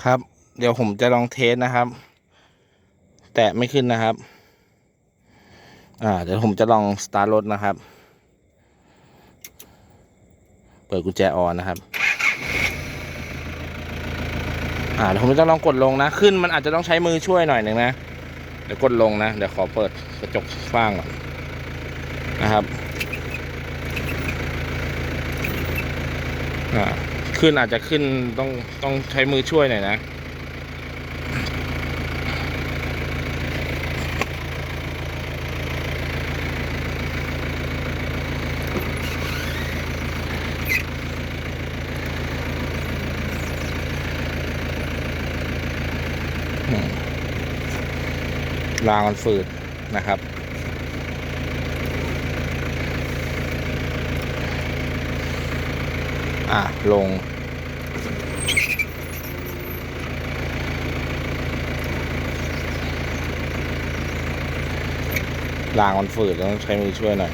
ครับ เดี๋ยวผมจะลองเทสนะครับ แตะไม่ขึ้นนะครับ อ่า เดี๋ยวผมจะลองสตาร์ทรถนะครับ เปิดกุญแจออนนะครับ อ่าเดี๋ยวผมจะลองกดลงนะ ขึ้นมันอาจจะต้องใช้มือช่วยหน่อยหนึ่งนะ เดี๋ยวกดลงนะ เดี๋ยวขอเปิดกระจกฟ้างก่อนนะครับ อ่า ขึ้นอาจจะขึ้นต้องต้องใช้มือช่วยหน่อยนะ รางมันฝืดนะครับอะลง รางมันฝืดต้องใช้มือช่วยหน่อย